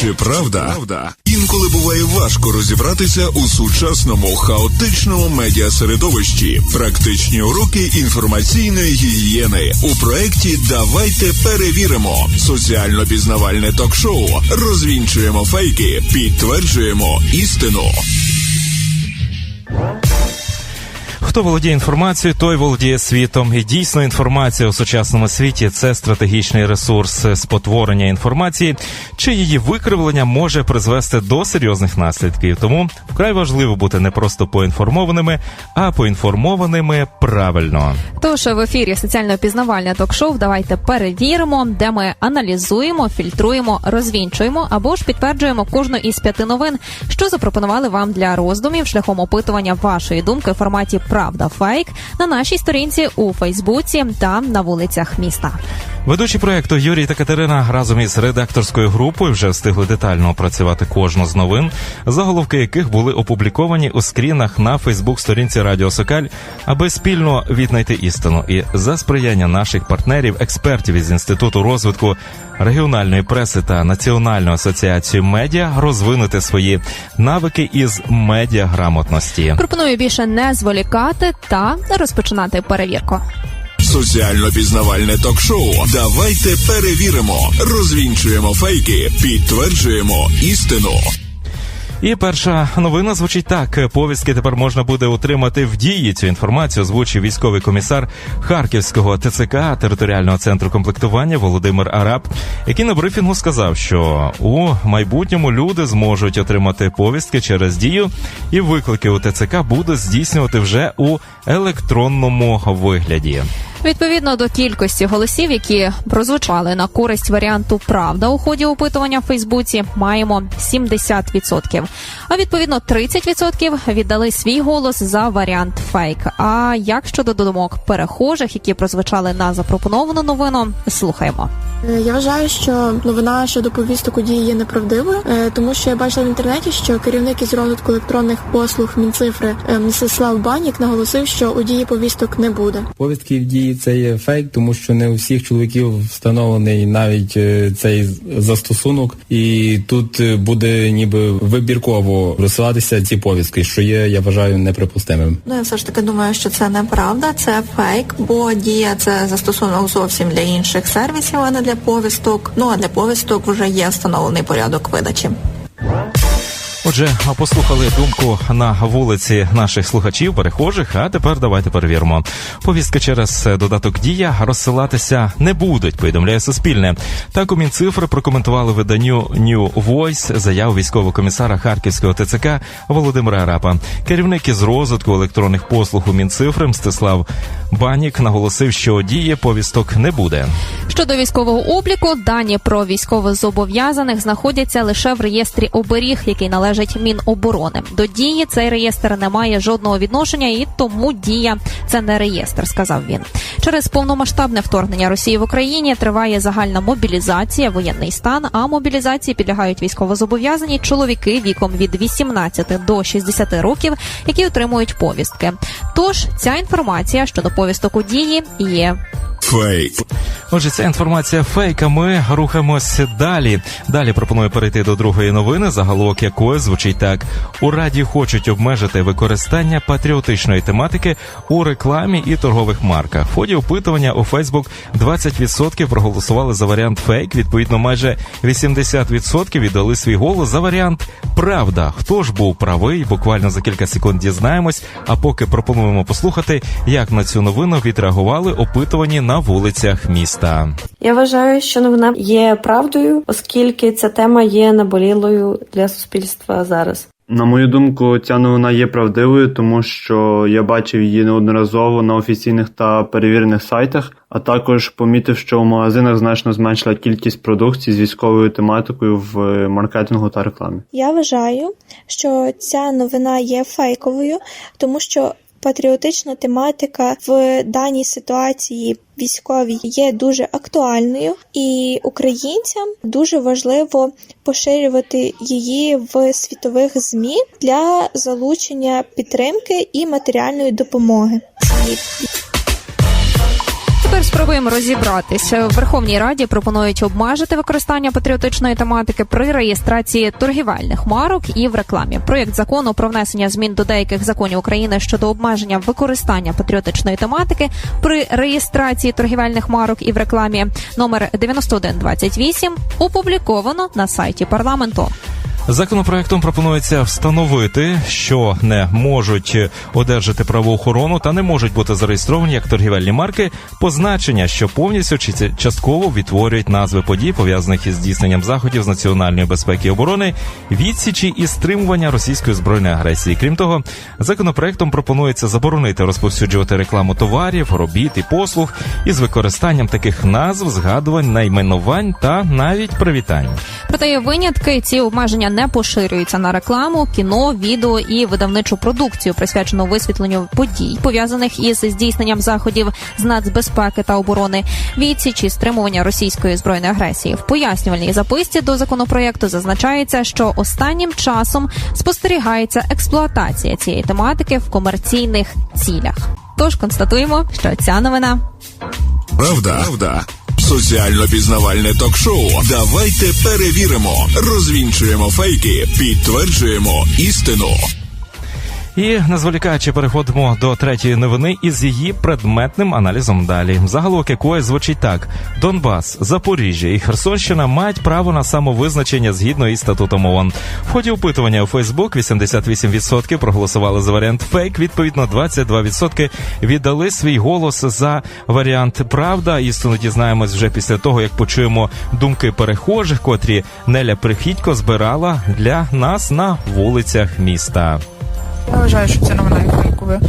Чи правда? Правда. Інколи буває важко розібратися у сучасному хаотичному медіасередовищі. Практичні уроки інформаційної гігієни у проєкті Давайте перевіримо. Соціально пізнавальне ток-шоу. Розвінчуємо фейки, підтверджуємо істину. Хто володіє інформацією, той володіє світом. І дійсно інформація у сучасному світі це стратегічний ресурс спотворення інформації, чи її викривлення може призвести до серйозних наслідків. Тому вкрай важливо бути не просто поінформованими, а поінформованими правильно. Тож в ефірі соціально пізнавальне ток-шоу Давайте перевіримо, де ми аналізуємо, фільтруємо, розвінчуємо або ж підтверджуємо кожну із п'яти новин, що запропонували вам для роздумів шляхом опитування вашої думки в форматі Правда фейк на нашій сторінці у Фейсбуці та на вулицях міста. Ведучі проекту Юрій та Катерина разом із редакторською групою вже встигли детально опрацювати кожну з новин, заголовки яких були опубліковані у скрінах на Фейсбук-сторінці Радіо Сокаль, аби спільно віднайти істину і за сприяння наших партнерів, експертів із інституту розвитку регіональної преси та Національної асоціації медіа розвинути свої навики із медіаграмотності. Пропоную більше не зволікати та розпочинати перевірку. Соціально пізнавальне ток-шоу. Давайте перевіримо. Розвінчуємо фейки, підтверджуємо істину. І перша новина звучить так: повістки тепер можна буде отримати в дії. Цю інформацію озвучив військовий комісар Харківського ТЦК територіального центру комплектування Володимир Араб, який на брифінгу сказав, що у майбутньому люди зможуть отримати повістки через дію, і виклики у ТЦК будуть здійснювати вже у електронному вигляді. Відповідно до кількості голосів, які прозвучали на користь варіанту Правда у ході опитування в Фейсбуці, маємо 70%. А відповідно 30% віддали свій голос за варіант фейк. А як щодо думок перехожих, які прозвучали на запропоновану новину, слухаємо. Е, Я вважаю, що новина щодо повісток у дії є неправдивою, е, тому що я бачила в інтернеті, що керівник із розвитку електронних послуг Мінцифри е, Мстислав Банік наголосив, що у дії повісток не буде. Повістки в дії це є фейк, тому що не у всіх чоловіків встановлений навіть цей застосунок, і тут буде ніби вибірково розсилатися ці повістки, що є, я вважаю, неприпустимим. Ну, я все ж таки думаю, що це неправда, це фейк, бо дія це застосунок зовсім для інших сервісів, а не для повісток. Ну а для повісток вже є встановлений порядок видачі. Отже, послухали думку на вулиці наших слухачів, перехожих. А тепер давайте перевіримо. Повістки через додаток дія розсилатися не будуть. Повідомляє Суспільне. Так у Мінцифри прокоментували виданню New Voice заяву військового комісара Харківського ТЦК Володимира Арапа. Керівник із розвитку електронних послуг у Мінцифри Мстислав Банік наголосив, що дії повісток не буде. Щодо військового обліку, дані про військовозобов'язаних знаходяться лише в реєстрі оберіг, який належить Міноборони. До дії цей реєстр не має жодного відношення, і тому дія це не реєстр, сказав він. Через повномасштабне вторгнення Росії в Україні триває загальна мобілізація, воєнний стан. А мобілізації підлягають військовозобов'язані чоловіки віком від 18 до 60 років, які отримують повістки. Тож ця інформація щодо повісток у дії є Фейк. Отже, ця інформація фейк, а Ми рухаємось далі. Далі пропоную перейти до другої новини, заголовок якої звучить так: у раді хочуть обмежити використання патріотичної тематики у рекламі і торгових марках. В ході опитування у Фейсбук 20% проголосували за варіант фейк. Відповідно, майже 80% віддали свій голос за варіант Правда. Хто ж був правий? Буквально за кілька секунд дізнаємось. А поки пропонуємо послухати, як на цю новину відреагували опитувані на вулицях міста. Я вважаю, що новина є правдою, оскільки ця тема є наболілою для суспільства зараз. На мою думку, ця новина є правдивою, тому що я бачив її неодноразово на офіційних та перевірених сайтах, а також помітив, що в магазинах значно зменшила кількість продукції з військовою тематикою в маркетингу та рекламі. Я вважаю, що ця новина є фейковою, тому що патріотична тематика в даній ситуації військовій є дуже актуальною, і українцям дуже важливо поширювати її в світових змі для залучення підтримки і матеріальної допомоги. Спробуємо розібратися. В Верховній Раді пропонують обмежити використання патріотичної тематики при реєстрації торгівельних марок і в рекламі. Проєкт закону про внесення змін до деяких законів України щодо обмеження використання патріотичної тематики при реєстрації торгівельних марок і в рекламі номер 9128 опубліковано на сайті парламенту. Законопроектом пропонується встановити, що не можуть одержати правоохорону та не можуть бути зареєстровані як торгівельні марки, позначення, що повністю чи частково відтворюють назви подій, пов'язаних із здійсненням заходів з національної безпеки і оборони, відсічі і стримування російської збройної агресії. Крім того, законопроектом пропонується заборонити розповсюджувати рекламу товарів, робіт і послуг із використанням таких назв, згадувань, найменувань та навіть привітань. Проте винятки. Ці обмеження не поширюються на рекламу, кіно, відео і видавничу продукцію, присвячену висвітленню подій, пов'язаних із здійсненням заходів з нацбезпеки та оборони, відсічі стримування російської збройної агресії. В пояснювальній записці до законопроекту зазначається, що останнім часом спостерігається експлуатація цієї тематики в комерційних цілях. Тож констатуємо, що ця новина Правда? Правда. Соціально пізнавальне ток-шоу. Давайте перевіримо, розвінчуємо фейки, підтверджуємо істину. І не зволікаючи, переходимо до третьої новини із її предметним аналізом. Далі заголовок якої звучить так: Донбас, Запоріжжя і Херсонщина мають право на самовизначення згідно із статутом ООН. В ході опитування у Фейсбук 88% проголосували за варіант фейк. Відповідно, 22% віддали свій голос за варіант Правда. Істину дізнаємось вже після того, як почуємо думки перехожих, котрі Неля Прихідько збирала для нас на вулицях міста. Я вважаю, що це новина фейковою,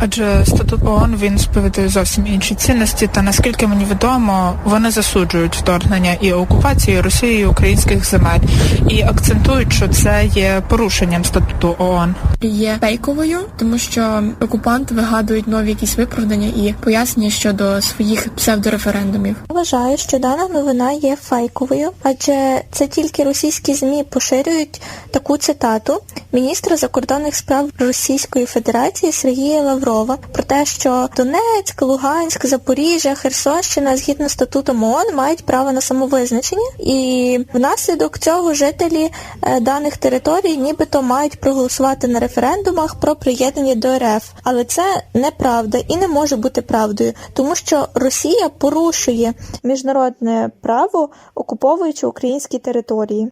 адже статут ООН він сповідує зовсім інші цінності, та наскільки мені відомо, вони засуджують вторгнення і окупацію Росією українських земель і акцентують, що це є порушенням статуту ООН. Є фейковою, тому що окупанти вигадують нові якісь виправдання і пояснення щодо своїх псевдореферендумів. Вважаю, що дана новина є фейковою, адже це тільки російські змі поширюють таку цитату міністра закордонних справ Російської Федерації Сергія Лаврова про те, що Донецьк, Луганськ, Запоріжжя, Херсонщина згідно статутом ООН мають право на самовизначення, і внаслідок цього жителі е, даних територій нібито мають проголосувати на референдумах про приєднання до РФ. Але це неправда і не може бути правдою, тому що Росія порушує міжнародне право, окуповуючи українські території.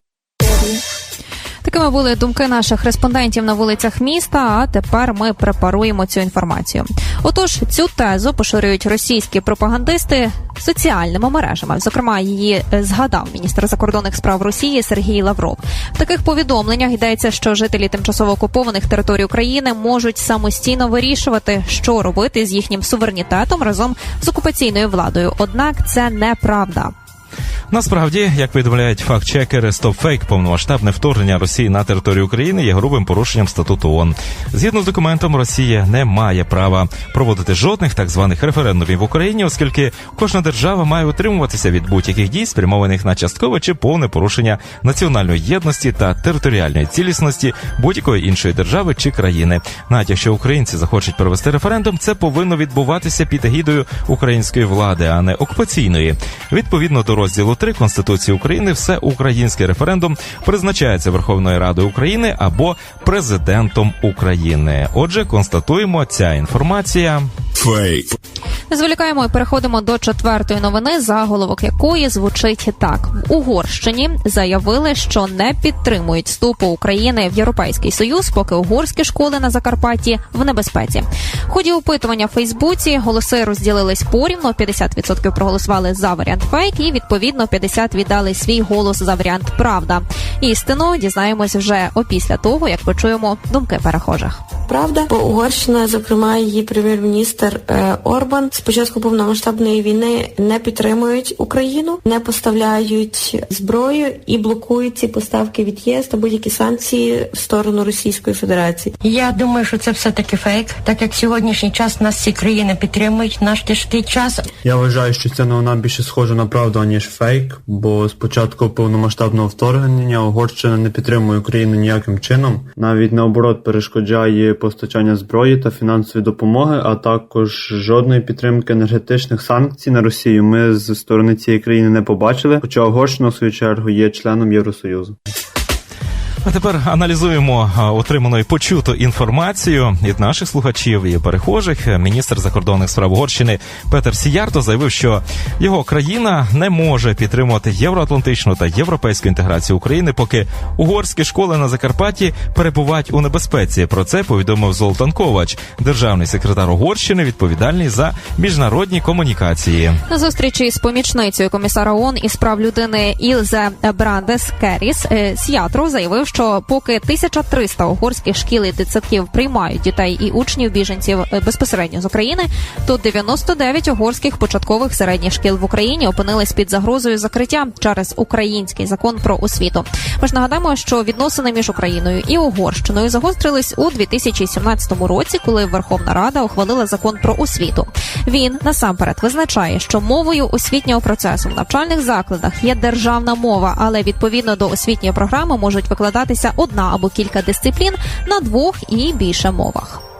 Такими були думки наших респондентів на вулицях міста. А тепер ми препаруємо цю інформацію. Отож, цю тезу поширюють російські пропагандисти соціальними мережами. Зокрема, її е, згадав міністр закордонних справ Росії Сергій Лавров. В таких повідомленнях йдеться, що жителі тимчасово окупованих територій України можуть самостійно вирішувати, що робити з їхнім суверенітетом разом з окупаційною владою. Однак це неправда. Насправді, як повідомляють факт-чекери, стоп-фейк повномасштабне вторгнення Росії на територію України є грубим порушенням статуту ООН. Згідно з документом, Росія не має права проводити жодних так званих референдумів в Україні, оскільки кожна держава має утримуватися від будь-яких дій, спрямованих на часткове чи повне порушення національної єдності та територіальної цілісності будь-якої іншої держави чи країни. Навіть якщо українці захочуть провести референдум, це повинно відбуватися під егідою української влади, а не окупаційної. Відповідно до розділу 3 Конституції України, все український референдум призначається Верховною Радою України або президентом України. Отже, констатуємо, ця інформація Фейк. Не зволікаємо і переходимо до четвертої новини, заголовок якої звучить так: в Угорщині заявили, що не підтримують вступу України в Європейський Союз, поки угорські школи на Закарпатті в небезпеці. В ході опитування в Фейсбуці голоси розділились порівно. 50% проголосували за варіант фейк, і відповідно 50% віддали свій голос за варіант Правда. Істину дізнаємось вже опісля того, як почуємо думки перехожих. Правда, бо Угорщина, зокрема, її прем'єр-міністр е, Орбан з початку повномасштабної війни не підтримують Україну, не поставляють зброю і блокують ці поставки від ЄС та будь-які санкції в сторону Російської Федерації. Я думаю, що це все-таки фейк, так як сьогоднішній час нас всі країни підтримують, наш тяжкий час. Я вважаю, що ця новина більше схожа на правду, аніж фейк, бо з початку повномасштабного вторгнення Угорщина не підтримує Україну ніяким чином, навіть наоборот перешкоджає постачання зброї та фінансової допомоги, а також жодної підтримки енергетичних санкцій на Росію ми з сторони цієї країни не побачили, хоча Угорщина, в свою чергу, є членом Євросоюзу. А тепер аналізуємо отриману і почуту інформацію від наших слухачів і перехожих. Міністр закордонних справ Угорщини Петер Сіярто заявив, що його країна не може підтримувати євроатлантичну та європейську інтеграцію України, поки угорські школи на Закарпатті перебувають у небезпеці. Про це повідомив Золтан Ковач, державний секретар Угорщини, відповідальний за міжнародні комунікації. На зустрічі з помічницею комісара ООН із прав людини Ілзе Брандес Керіс е, Сіатру заявив, що поки 1300 угорських шкіл і дитсадків приймають дітей і учнів біженців е, безпосередньо з України, то 99 угорських початкових середніх шкіл в Україні опинились під загрозою закриття через український закон про освіту. Ми ж нагадаємо, що відносини між Україною і Угорщиною загострились у 2017 році, коли Верховна Рада ухвалила закон про освіту. Він насамперед визначає, що мовою освітнього процесу в навчальних закладах є державна мова, але відповідно до освітньої програми можуть викладатися одна або кілька дисциплін на двох і більше мовах.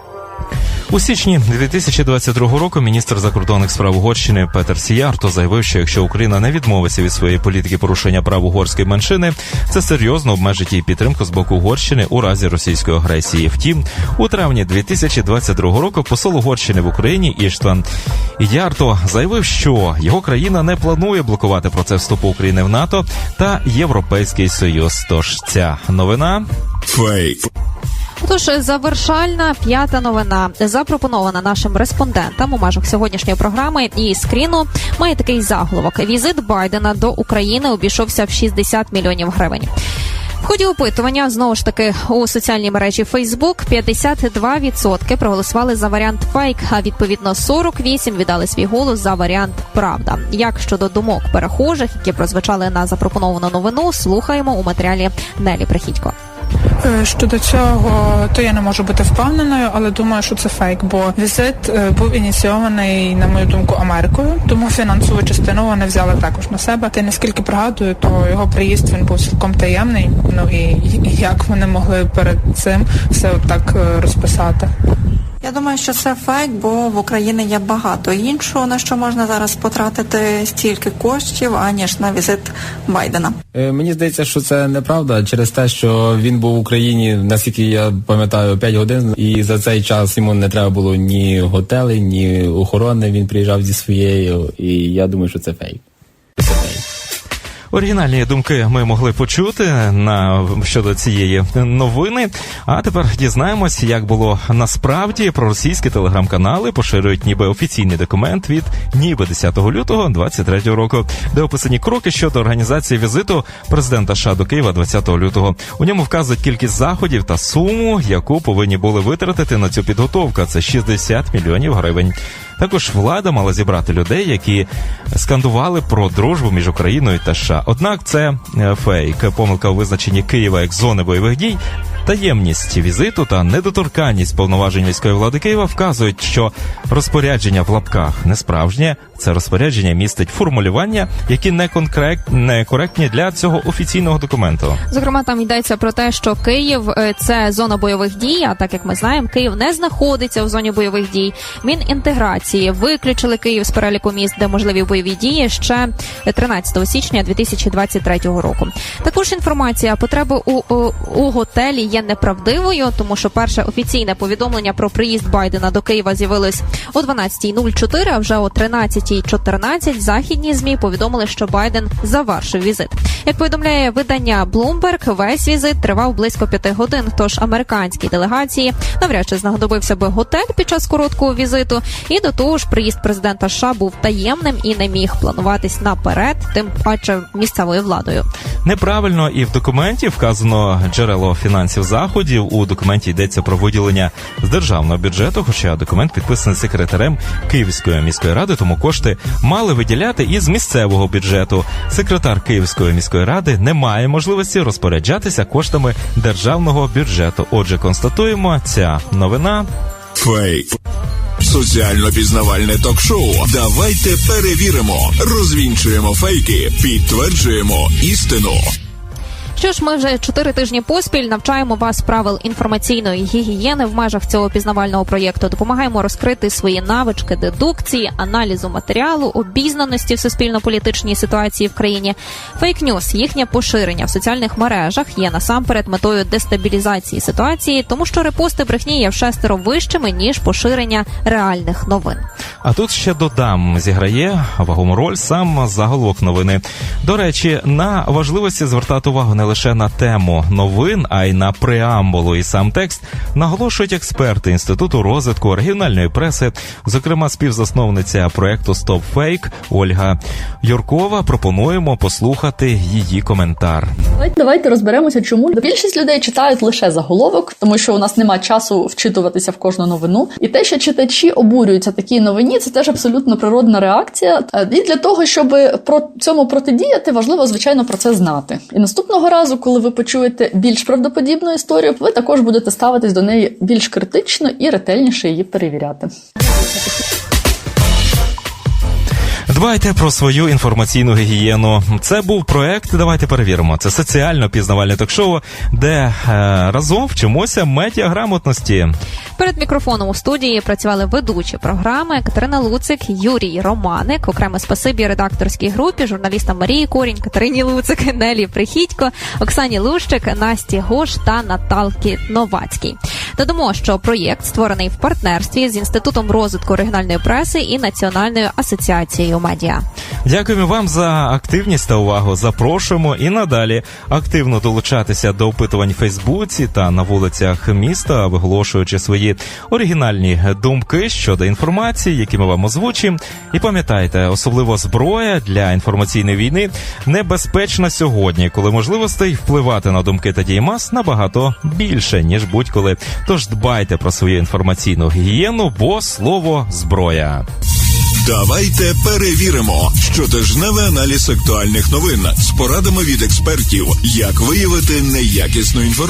У січні 2022 року міністр закордонних справ Угорщини Петер Сіярто заявив, що якщо Україна не відмовиться від своєї політики порушення прав угорської меншини, це серйозно обмежить її підтримку з боку Угорщини у разі російської агресії. Втім, у травні 2022 року посол Угорщини в Україні Іштван Ярто заявив, що його країна не планує блокувати процес вступу України в НАТО та Європейський Союз. Тож ця новина Фейк. Тож завершальна п'ята новина запропонована нашим респондентам у межах сьогоднішньої програми і скріну має такий заголовок: візит Байдена до України обійшовся в 60 мільйонів гривень. В ході опитування знову ж таки у соціальній мережі Facebook 52% проголосували за варіант фейк, а відповідно 48 віддали свій голос за варіант Правда. Як щодо думок перехожих, які прозвучали на запропоновану новину, слухаємо у матеріалі Нелі Прихідько. Е, Щодо цього, то я не можу бути впевненою, але думаю, що це фейк, бо візит е, був ініційований, на мою думку, Америкою, тому фінансову частину вони взяли також на себе. Та наскільки пригадую, то його приїзд він був цілком таємний. Ну і і як вони могли перед цим все так розписати. Я думаю, що це фейк, бо в Україні є багато іншого, на що можна зараз потратити стільки коштів, аніж на візит Байдена. Е, Мені здається, що це неправда через те, що він був в Україні, наскільки я пам'ятаю, 5 годин, і за цей час йому не треба було ні готелей, ні охорони. Він приїжджав зі своєю, і я думаю, що це фейк. Оригінальні думки ми могли почути на щодо цієї новини. А тепер дізнаємось, як було насправді про російські телеграм-канали поширюють ніби офіційний документ від ніби 10 лютого 23 року, де описані кроки щодо організації візиту президента США до Києва 20 лютого. У ньому вказують кількість заходів та суму, яку повинні були витратити на цю підготовку. Це 60 мільйонів гривень. Також влада мала зібрати людей, які скандували про дружбу між Україною та США. Однак це е, фейк, помилка у визначенні Києва як зони бойових дій. Таємність візиту та недоторканність повноважень міської влади Києва вказують, що розпорядження в лапках не справжнє. Це розпорядження містить формулювання, які не конкрет коректні для цього офіційного документу. Зокрема, там йдеться про те, що Київ е, це зона бойових дій. А так як ми знаємо, Київ не знаходиться в зоні бойових дій. Мінінтеграції виключили Київ з переліку міст, де можливі бойові дії ще 13 січня 2023 року. Також інформація потреби у, у, у готелі є неправдивою, тому що перше офіційне повідомлення про приїзд Байдена до Києва з'явилось о 12.04, а вже о 13.14 західні змі повідомили, що Байден завершив візит. Як повідомляє видання Bloomberg, весь візит тривав близько п'яти годин. Тож американській делегації навряд чи знадобився би готель під час короткого візиту. І до того ж, приїзд президента США був таємним і не міг плануватись наперед, тим паче місцевою владою. Неправильно і в документі вказано джерело фінансів заходів. У документі йдеться про виділення з державного бюджету, хоча документ підписаний секретарем Київської міської ради, тому кошти мали виділяти із місцевого бюджету. Секретар Київської міської ради не має можливості розпоряджатися коштами державного бюджету. Отже, констатуємо, ця новина Фейк. Соціально пізнавальне ток-шоу. Давайте перевіримо, розвінчуємо фейки, підтверджуємо істину. Що ж, ми вже чотири тижні поспіль навчаємо вас правил інформаційної гігієни в межах цього пізнавального проєкту. Допомагаємо розкрити свої навички дедукції, аналізу матеріалу, обізнаності в суспільно-політичній ситуації в країні. Фейк-ньюс, їхнє поширення в соціальних мережах є насамперед метою дестабілізації ситуації, тому що репости брехні є вшестеро вищими ніж поширення реальних новин. А тут ще додам, зіграє вагому роль сам заголовок новини. До речі, на важливості звертати увагу не лише на тему новин, а й на преамбулу і сам текст наголошують експерти інституту розвитку регіональної преси, зокрема співзасновниця проекту Стоп Фейк Ольга Юркова. Пропонуємо послухати її коментар. Давайте, давайте розберемося, чому більшість людей читають лише заголовок, тому що у нас немає часу вчитуватися в кожну новину. І те, що читачі обурюються такій новині, це теж абсолютно природна реакція. Е, І для того, щоб про цьому протидіяти, важливо звичайно про це знати. І наступного разу, коли ви почуєте більш правдоподібну історію, ви також будете ставитись до неї більш критично і ретельніше її перевіряти. Дбайте про свою інформаційну гігієну. Це був проект. Давайте перевіримо. Це соціально пізнавальне ток-шоу, де е, разом вчимося медіаграмотності. Перед мікрофоном у студії працювали ведучі програми Катерина Луцик, Юрій Романик. Окремо спасибі редакторській групі, журналістам Марії Корінь, Катерині Луцик, Нелі Прихідько, Оксані Лущик, Насті Гош та Наталки Новацькій. Додамо, що проєкт створений в партнерстві з інститутом розвитку регіональної преси і Національною асоціацією медіа. Дякуємо вам за активність та увагу. Запрошуємо і надалі активно долучатися до опитувань в Фейсбуці та на вулицях міста, виголошуючи свої оригінальні думки щодо інформації, які ми вам озвучимо. І пам'ятайте, особливо зброя для інформаційної війни небезпечна сьогодні, коли можливостей впливати на думки та дії мас набагато більше ніж будь-коли. Тож дбайте про свою інформаційну гігієну, бо слово зброя. Давайте перевіримо щотижневий аналіз актуальних новин з порадами від експертів, як виявити неякісну інформацію.